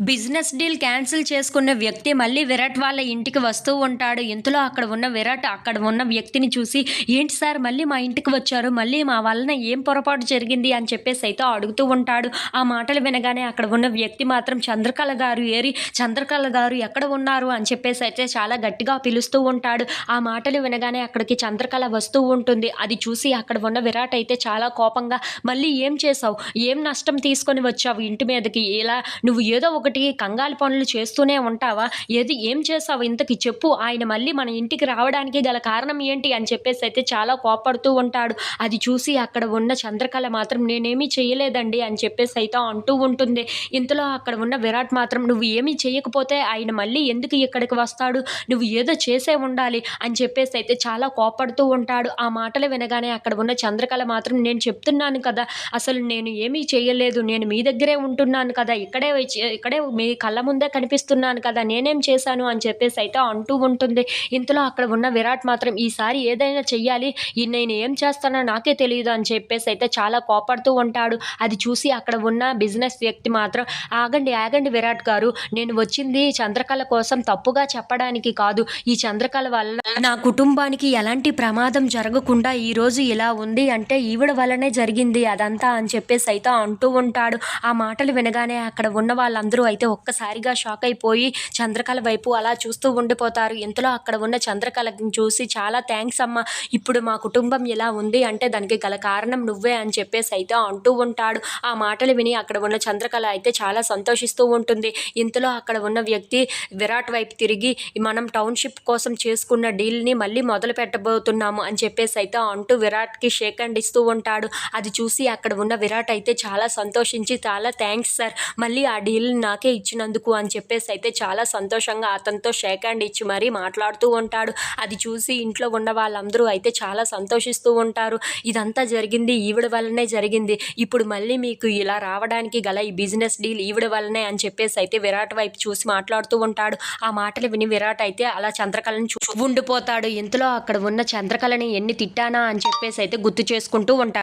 Business deal cancel చేసుకున్న వ్యక్తి మళ్ళీ విరాట్ వాళ్ళ ఇంటికి వస్తూ ఉంటాడు. ఇంతలో అక్కడ ఉన్న విరాట్ అక్కడ ఉన్న వ్యక్తిని చూసి ఏంటి సార్ మళ్ళీ మా ఇంటికి వచ్చారు? మళ్ళీ మా వలన ఏం పొరపాటు జరిగింది? అని చెప్పేసి అయితే అడుగుతూ ఉంటాడు. ఆ మాటలు వినగానే అక్కడ ఉన్న వ్యక్తి మాత్రం చంద్రకళ గారు ఏరి చంద్రకళ గారు ఎక్కడ ఉన్నారు? అని చెప్పేసి అయితే చాలా గట్టిగా పిలుస్తూ ఉంటాడు. ఆ మాటలు వినగానే అక్కడికి చంద్రకళ వస్తూ ఉంటుంది. అది చూసి అక్కడ ఉన్న విరాట్ అయితే చాలా కోపంగా మళ్ళీ ఏం చేసావు ఏం నష్టం తీసుకొని వచ్చావు ఇంటి మీదకి? ఇలా నువ్వు ఏదో ఒక ఒకటి కంగాలి పనులు చేస్తూనే ఉంటావా? ఏది ఏం చేసావు ఇంతకి? చెప్పు. ఆయన మళ్ళీ మన ఇంటికి రావడానికి గల కారణం ఏంటి అని చెప్పేసి అయితే చాలా కోపడుతూ ఉంటాడు. అది చూసి అక్కడ ఉన్న చంద్రకళ మాత్రం నేనేమీ చేయలేదండి అని చెప్పేసి అయితే అంటూ ఉంటుంది. ఇంతలో అక్కడ ఉన్న విరాట్ మాత్రం నువ్వు ఏమీ చేయకపోతే ఆయన మళ్ళీ ఎందుకు ఇక్కడికి వస్తాడు? నువ్వు ఏదో చేసే ఉండాలి అని చెప్పేసి అయితే చాలా కోపడుతూ ఉంటాడు. ఆ మాటలు వినగానే అక్కడ ఉన్న చంద్రకళ మాత్రం నేను చెప్తున్నాను కదా అసలు నేను ఏమీ చేయలేదు. నేను మీ దగ్గరే ఉంటున్నాను కదా. ఇక్కడే ఇక్కడే అంటే మీ కళ్ళ ముందే కనిపిస్తున్నాను కదా నేనేం చేశాను అని చెప్పేసి అయితే అంటూ ఉంటుంది. ఇంతలో అక్కడ ఉన్న విరాట్ మాత్రం ఈసారి ఏదైనా చెయ్యాలి నేను ఏం చేస్తానో నాకే తెలియదు అని చెప్పేసి అయితే చాలా కోపడుతూ ఉంటాడు. అది చూసి అక్కడ ఉన్న బిజినెస్ వ్యక్తి మాత్రం ఆగండి ఆగండి విరాట్ గారు నేను వచ్చింది చంద్రకళ కోసం తప్పుగా చెప్పడానికి కాదు. ఈ చంద్రకళ వల్ల నా కుటుంబానికి ఎలాంటి ప్రమాదం జరగకుండా ఈరోజు ఇలా ఉంది అంటే ఈవిడ వల్లనే జరిగింది అదంతా అని చెప్పేసి అయితే అంటూ ఉంటాడు. ఆ మాటలు వినగానే అక్కడ ఉన్న వాళ్ళందరూ అయితే ఒక్కసారిగా షాక్ అయిపోయి చంద్రకళ వైపు అలా చూస్తూ ఉండిపోతారు. ఇంతలో అక్కడ ఉన్న చంద్రకళని చూసి చాలా థ్యాంక్స్ అమ్మా. ఇప్పుడు మా కుటుంబం ఇలా ఉంది అంటే దానికి గల కారణం నువ్వే అని చెప్పేసి అయితే అంటూ ఉంటాడు. ఆ మాటలు విని అక్కడ ఉన్న చంద్రకళ అయితే చాలా సంతోషిస్తూ ఉంటుంది. ఇంతలో అక్కడ ఉన్న వ్యక్తి విరాట్ వైపు తిరిగి మనం టౌన్షిప్ కోసం చేసుకున్న డీల్ని మళ్ళీ మొదలు పెట్టబోతున్నాము అని చెప్పేసి అయితే అంటూ విరాట్కి షేక్ అండ్ ఇస్తూ ఉంటాడు. అది చూసి అక్కడ ఉన్న విరాట్ అయితే చాలా సంతోషించి చాలా థ్యాంక్స్ సార్. మళ్ళీ ఆ డీల్ నాకే ఇచ్చినందుకు అని చెప్పేసి అయితే చాలా సంతోషంగా అతనితో షేక్ హ్యాండ్ ఇచ్చి మరీ మాట్లాడుతూ ఉంటాడు. అది చూసి ఇంట్లో ఉన్న వాళ్ళందరూ అయితే చాలా సంతోషిస్తూ ఉంటారు. ఇదంతా జరిగింది ఈవిడ వల్లనే జరిగింది. ఇప్పుడు మళ్ళీ మీకు ఇలా రావడానికి గల ఈ బిజినెస్ డీల్ ఈవిడ వల్లనే అని చెప్పేసి అయితే విరాట్ వైపు చూసి మాట్లాడుతూ ఉంటాడు. ఆ మాటలు విని విరాట్ అయితే అలా చంద్రకళని చూ ఉండిపోతాడు. ఇంతలో అక్కడ ఉన్న చంద్రకళని ఎన్ని తిట్టానా అని చెప్పేసి అయితే గుర్తు చేసుకుంటూ ఉంటాడు.